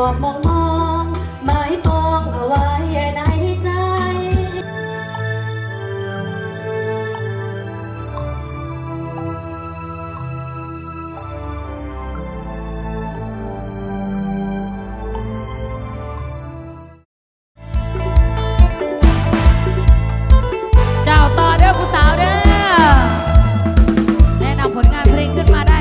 อบมองมองไม้ปองเอาไว้ในใจ เจ้าต่อเด้อผู้สาวเด้อแนะนำผลงานเพลงขึ้นมาได้